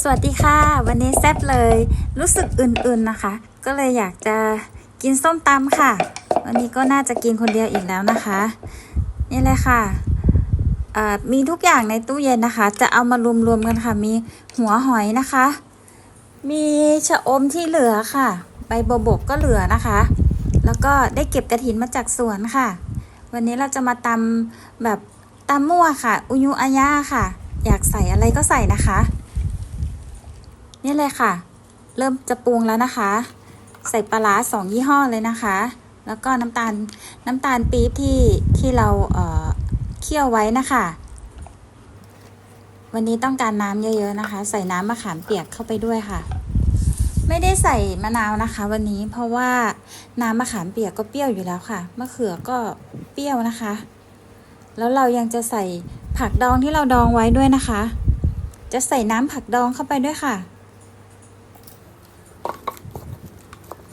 สวัสดีค่ะ วันนี้แซ่บเลย รู้สึกอื่นๆนะคะ ก็เลยอยากจะกินส้มตำค่ะ วันนี้ก็น่าจะกินคนเดียวอีกแล้วนะคะ นี่เลยค่ะมีทุกอย่างในตู้เย็นนะคะ จะเอามารวมๆกันค่ะ มีหัวหอยนะคะ มีชะอมที่เหลือค่ะ ใบบบกก็เหลือนะคะ แล้วก็ได้เก็บกระถินมาจากสวนค่ะ วันนี้เราจะมาตำแบบตำมั่วค่ะ อุยุอาย่าค่ะ อยากใส่อะไรก็ใส่นะคะ นี่เลยค่ะ เริ่มจะปรุงแล้วนะคะ ใส่ปลาร้าสองยี่ห้อเลยนะคะ แล้วก็น้ำตาลน้ำตาลปี๊บที่ที่เราเเคี่ยวไว้นะคะ วันนี้ต้องการน้ำเยอะๆนะคะ ใส่น้ำมะขามเปียกเข้าไปด้วยค่ะ ไม่ได้ใส่มะนาวนะคะ วันนี้เพราะว่าน้ำมะขามเปียกก็เปรี้ยวอยู่แล้วค่ะมะเขือก็เปรี้ยวนะคะ แล้วเรายังจะใส่ผักดองที่เราดองไว้ด้วยนะคะ จะใส่น้ำผักดองเข้าไปด้วยค่ะ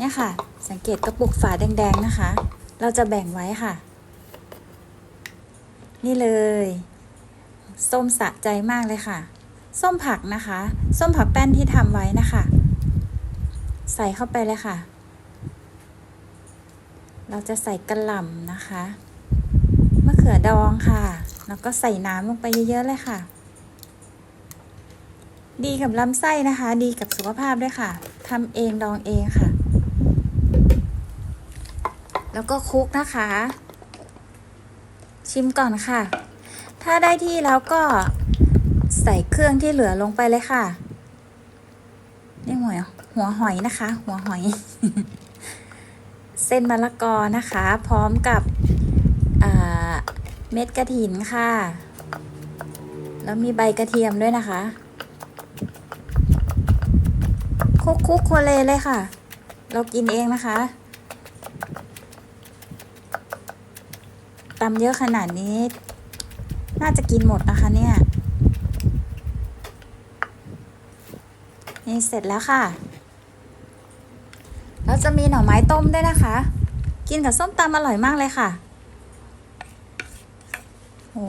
เนี่ยค่ะ สังเกตกระปุกฝาแดงๆนะคะ เราจะแบ่งไว้ค่ะ นี่เลย ส้มสะใจมากเลยค่ะ ส้มผักนะคะ ส้มผักแป้นที่ทำไว้นะคะ ใส่เข้าไปเลยค่ะ เราจะใส่กระหล่ำนะคะมะเขือดองค่ะ แล้วก็ใส่น้ำลงไปเยอะๆเลยค่ะ ดีกับลำไส้นะคะ ดีกับสุขภาพด้วยค่ะทำเองดองเองค่ะ แล้วก็คลุกนะคะ ชิมก่อนค่ะ ถ้าได้ที่แล้วก็ใส่เครื่องที่เหลือลงไปเลยค่ะ นี่หัวหัวหอยนะคะ หัวหอย เส้นมะละกอนะคะ พร้อมกับเม็ดกระถินค่ะ แล้วมีใบกระเทียมด้วยนะคะคุกคุกโคเลเลยค่ะ เรากินเองนะคะ ตำเยอะขนาดนี้ น่าจะกินหมดนะคะ เนี่ย นี่เสร็จแล้วค่ะ แล้วจะมีหน่อไม้ต้มด้วยนะคะ กินกับส้มตำอร่อยมากเลยค่ะ โอ้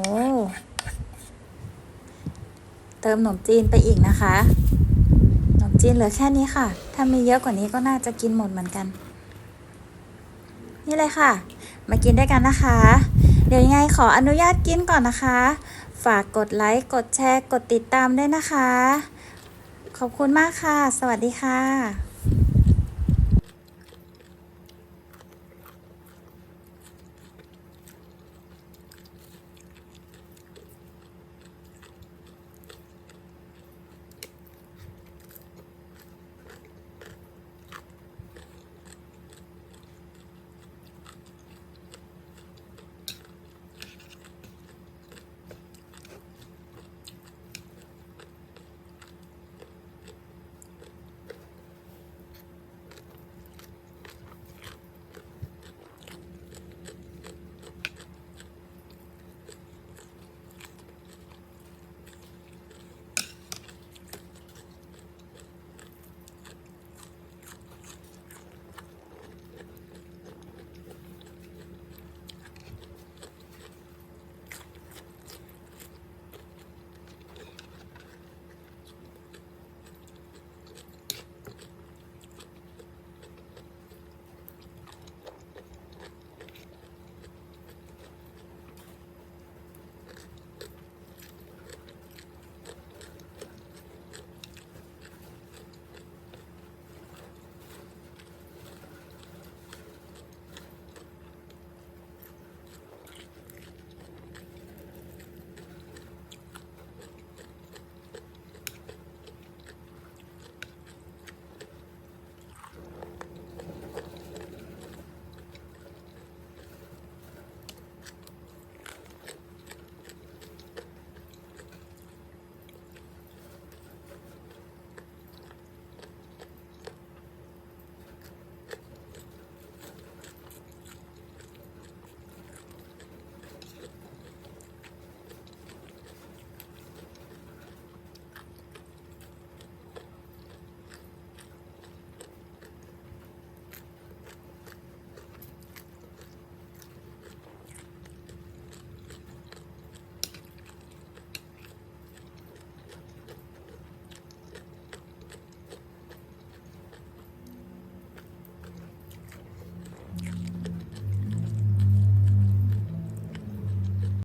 เติมขนมจีนไปอีกนะคะขนมจีนเหลือแค่นี้ค่ะ ถ้ามีเยอะกว่านี้ก็น่าจะกินหมดเหมือนกัน นี่เลยค่ะ มากินด้วยกันนะคะ เดี๋ยวยังไงขออนุญาตกินก่อนนะคะ ฝากกดไลค์ กดแชร์ กดติดตามด้วยนะคะ ขอบคุณมากค่ะ สวัสดีค่ะ